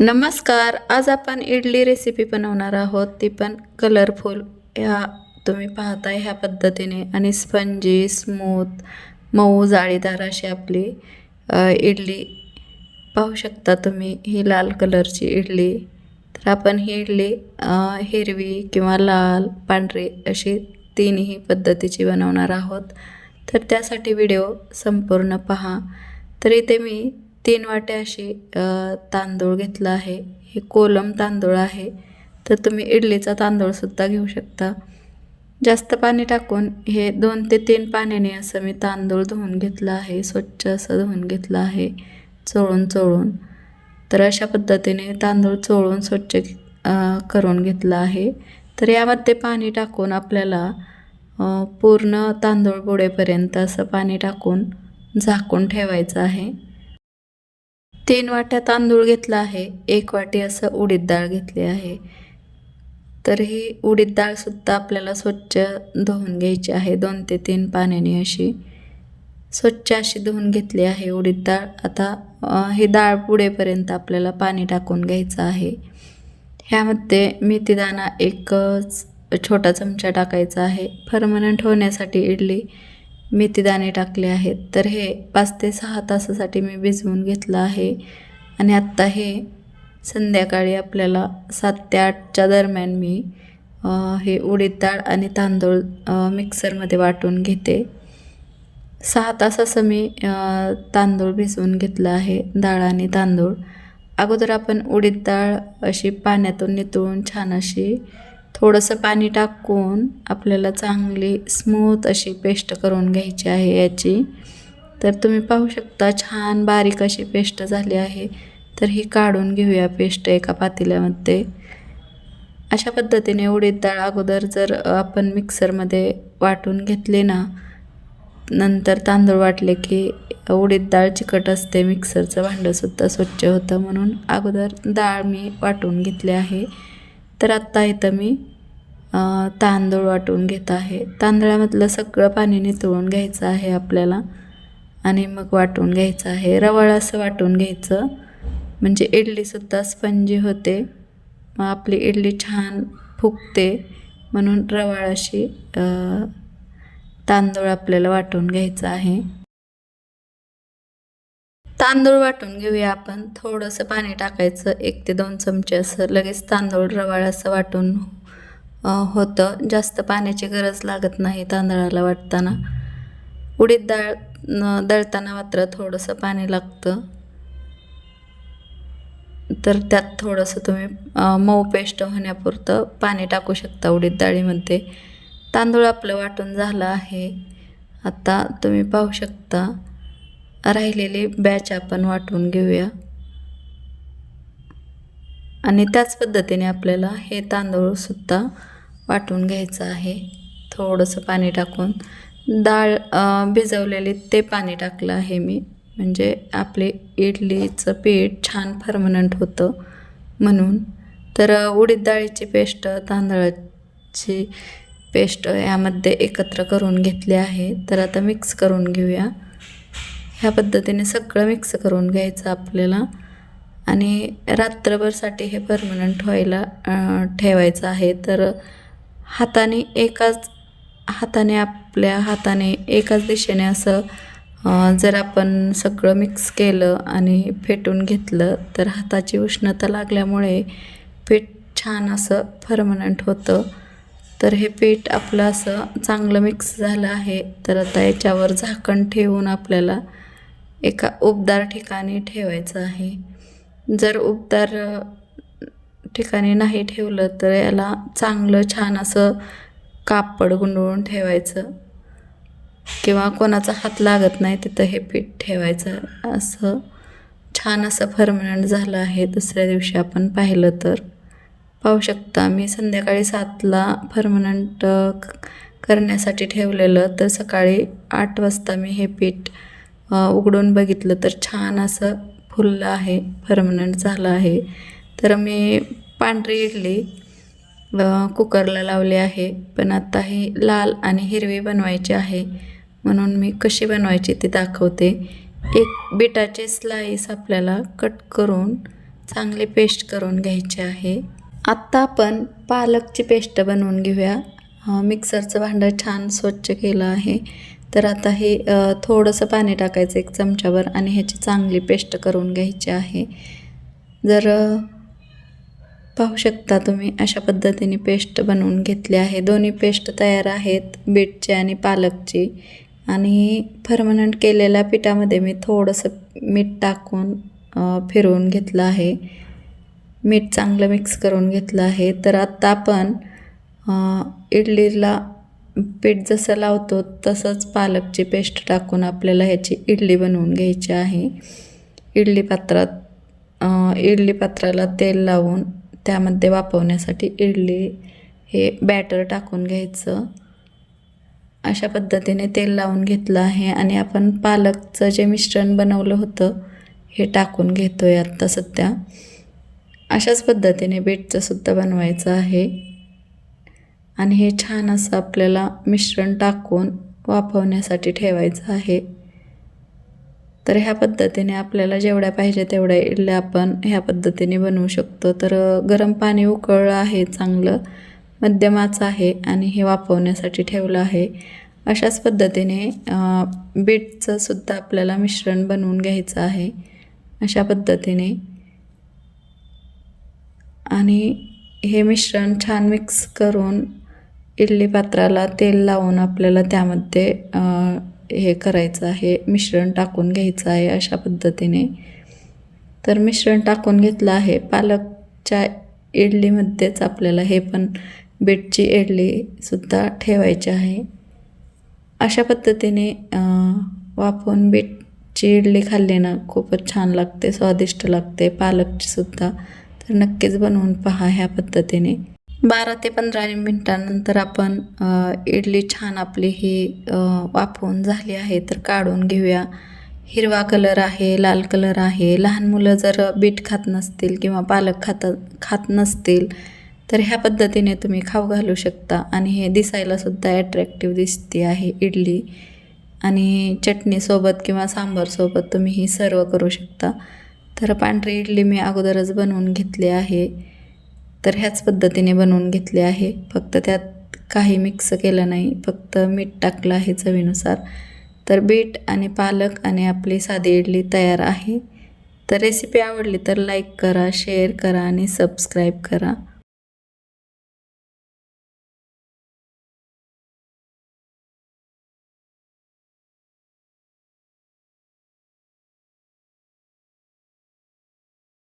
नमस्कार आज आपण इडली रेसिपी बनवणार आहोत. ती पण कलरफुल ह्या तुम्ही पाहताय ह्या पद्धतीने. आणि स्पंजी स्मूथ मऊ जाळीदार अशी आपली इडली. पाहू शकता तुम्ही ही लाल कलरची इडली. तर आपण ही इडली हिरवी किंवा लाल पांढरी अशी तीनही पद्धतीची बनवणार आहोत. तर त्यासाठी व्हिडिओ संपूर्ण पहा. तर इथे मी तीन वाट्या अशी तांदूळ घेतला आहे. हे कोलम तांदूळ आहे. तर तुम्ही इडलीचा तांदूळसुद्धा घेऊ शकता. जास्त पाणी टाकून हे दोन ते तीन पाण्याने असं मी तांदूळ धुवून घेतलं आहे. स्वच्छ असं धुवून घेतलं आहे. चोळून चोळून. तर अशा पद्धतीने तांदूळ चोळून स्वच्छ करून घेतलं आहे. तर यामध्ये पाणी टाकून आपल्याला पूर्ण तांदूळ बुडेपर्यंत असं पाणी टाकून झाकून ठेवायचं आहे. तीन वाट्या तांदूळ घेतला आहे एक वाटी असं उडीद डाळ घेतली आहे. तर ही उडीद डाळसुद्धा आपल्याला स्वच्छ धुवून घ्यायची आहे दोन ते तीन पाण्याने अशी. स्वच्छ अशी धुवून घेतली आहे उडीद डाळ. आता ही डाळ पुढेपर्यंत आपल्याला पाणी टाकून घ्यायचं आहे. ह्यामध्ये मेथीदाणा एक छोटा चमचा टाकायचा आहे. परमनंट होण्यासाठी इडली मेथीदाणे टाकले आहेत. तर हे पाच ते सहा तासासाठी मी भिजवून घेतलं आहे. आणि आत्ता हे संध्याकाळी आपल्याला सात ते आठच्या दरम्यान मी हे उडीद डाळ आणि तांदूळ मिक्सरमध्ये वाटून घेते. सहा तास असं मी तांदूळ भिजवून घेतलं आहे डाळ आणि तांदूळ. अगोदर आपण उडीद डाळ अशी पाण्यातून नितळून छान अशी थोडंसं पाणी टाकून आपल्याला चांगली स्मूथ अशी पेस्ट करून घ्यायची आहे याची. तर तुम्ही पाहू शकता छान बारीक अशी पेस्ट झाली आहे. तर ही काढून घेऊया पेस्ट एका पातेल्यामध्ये. अशा पद्धतीने उडीद डाळ अगोदर जर आपण मिक्सरमध्ये वाटून घेतले ना नंतर तांदूळ वाटले की उडीद डाळ चिकट असते मिक्सरचं भांडंसुद्धा स्वच्छ होतं म्हणून अगोदर डाळ मी वाटून घेतली आहे. तर आत्ता इथं मी तांदूळ वाटून घेत आहे. तांदळामधलं सगळं पाणी नितळून घ्यायचं आहे आपल्याला आणि मग वाटून घ्यायचं आहे. रवाळ असं वाटून घ्यायचं. म्हणजे इडलीसुद्धा स्पंजी होते. मग आपली इडली छान फुगते. म्हणून रवाळ अशी तांदूळ आपल्याला वाटून घ्यायचं आहे. तांदूळ वाटून घेऊया आपण. थोडंसं पाणी टाकायचं एक ते दोन चमचे असं. लगेच तांदूळ रवाळ असं वाटून होतं. जास्त पाण्याची गरज लागत नाही तांदळाला वाटताना. उडीद डाळ दळताना मात्र थोडंसं पाणी लागतं. तर त्यात थोडंसं तुम्ही मऊ पेस्ट होण्यापुरतं पाणी टाकू शकता उडीद डाळीमध्ये. तांदूळ आपलं वाटून झालं आहे. आता तुम्ही पाहू शकता. राहिलेली बॅच आपण वाटून घेऊया. आणि त्याच पद्धतीने आपल्याला हे तांदूळसुद्धा वाटून घ्यायचं आहे. थोडंसं पाणी टाकून. डाळ भिजवलेली ते पाणी टाकलं आहे मी. म्हणजे आपले इडलीचं पीठ छान फर्मनंट होतं म्हणून. तर उडीद डाळीची पेस्ट तांदळाची पेस्ट यामध्ये एकत्र करून घेतली आहे. तर आता मिक्स करून घेऊया. ह्या पद्धतीने सगळं मिक्स करून घ्यायचं आपल्याला. आणि रात्रभरसाठी हे परमनंट व्हायला ठेवायचं आहे. तर हाताने एकाच हाताने आपल्या हाताने एकाच दिशेने असं जर आपण सगळं मिक्स केलं आणि फेटून घेतलं तर हाताची उष्णता लागल्यामुळे पीठ छान असं परमनंट होतं. तर हे पीठ आपलं असं चांगलं मिक्स झालं आहे. तर आता याच्यावर झाकण ठेवून आपल्याला एका उबदार ठिकाणी ठेवायचं आहे. जर उबदार ठिकाणी नाही ठेवलं तर याला चांगलं छान असं कापड गुंडळून ठेवायचं. किंवा कोणाचा हात लागत नाही तिथं हे पीठ ठेवायचं. असं छान असं फर्मनंट झालं आहे दुसऱ्या दिवशी आपण पाहिलं तर. पाहू शकता मी संध्याकाळी सातला फर्मनंट करण्यासाठी ठेवलेलं. तर सकाळी आठ वाजता मी हे पीठ उघडून बघितलं तर छान असं फुललं आहे परमनंट झालं आहे. तर मी पांढरी इडली कुकरला लावली आहे. पण आता ही लाल आणि हिरवी बनवायची आहे. म्हणून मी कशी बनवायची ते दाखवते. एक बिटाचे स्लाईस आपल्याला कट करून चांगली पेस्ट करून घ्यायचे आहे. आत्ता आपण पालकची पेस्ट बनवून घेऊया. मिक्सरचं भांडं छान स्वच्छ केलं आहे. तर आता हे थोडंसं पाणी टाकायचं एक चमच्यावर आणि ह्याची चांगली पेस्ट करून घ्यायची आहे. जर पाहू शकता तुम्ही अशा पद्धतीने पेस्ट बनवून घेतली आहे. दोन्ही पेस्ट तयार आहेत बीटची आणि पालकची. आणि परमनंट केलेल्या पिठामध्ये मी थोडंसं मीठ टाकून फिरवून घेतलं आहे. मीठ चांगलं मिक्स करून घेतलं आहे. तर आत्ता आपण इडलीला पीठ जसं लावतो तसंच पालकची पेस्ट टाकून आपल्याला ह्याची इडली बनवून घ्यायची आहे. इडली पात्रात इडली पात्राला तेल लावून त्यामध्ये वापरण्यासाठी इडली हे बॅटर टाकून घ्यायचं. अशा पद्धतीने तेल लावून घेतलं आहे आणि आपण पालकचं जे मिश्रण बनवलं होतं हे टाकून घेतो आहे आत्ता सध्या. अशाच पद्धतीने बीटचं सुद्धा बनवायचं आहे. आणि हे छान असं आपल्याला मिश्रण टाकून वाफवण्यासाठी ठेवायचं आहे. तर ह्या पद्धतीने आपल्याला जेवढ्या पाहिजे तेवढ्या इडल्या आपण ह्या पद्धतीने बनवू शकतो. तर गरम पाणी उकळलं आहे चांगलं मध्यमाचं आहे आणि हे वाफवण्यासाठी ठेवलं आहे. अशाच पद्धतीने बीटचंसुद्धा बीटचं सुद्धा आपल्याला मिश्रण बनवून घ्यायचं आहे. अशा पद्धतीने. आणि हे मिश्रण छान मिक्स करून इडली पात्राला तेल लावून आपल्याला त्यामध्ये हे करायचं आहे मिश्रण टाकून घ्यायचं आहे अशा पद्धतीने. तर मिश्रण टाकून घेतलं आहे. पालकच्या इडलीमध्येच आपल्याला हे पण बीटची इडलीसुद्धा ठेवायची आहे. अशा पद्धतीने अ, वाफवून बीटची इडली खाल्ली ना खूपच छान लागते स्वादिष्ट लागते. पालकचीसुद्धा तर नक्कीच बनवून पहा ह्या पद्धतीने. बारा ते पंधरा मिनटानंतर आपण इडली छान आपली ही वाफवून झाली आहे तर काढून घेऊया. हिरवा कलर आहे लाल कलर आहे. लहान मुलं जर बीट खात नसतील किंवा पालक खात खात नसतील तर ह्या पद्धतीने तुम्ही खाऊ घालू शकता. आणि हे दिसायलासुद्धा ॲट्रॅक्टिव्ह दिसते आहे इडली. आणि चटणीसोबत किंवा सांबारसोबत तुम्ही ही सर्व करू शकता. तर पांढरी इडली मी अगोदरच बनवून घेतली आहे. तर ह्याच पद्धतीने बनवून घेतले आहे. फक्त त्यात काही मिक्स केलं नाही. फक्त मीठ टाकलं आहे चवीनुसार. तर बीट आणि पालक आणि आपली साधी इडली तयार आहे. तर रेसिपी आवडली तर लाईक करा शेअर करा आणि सबस्क्राईब करा.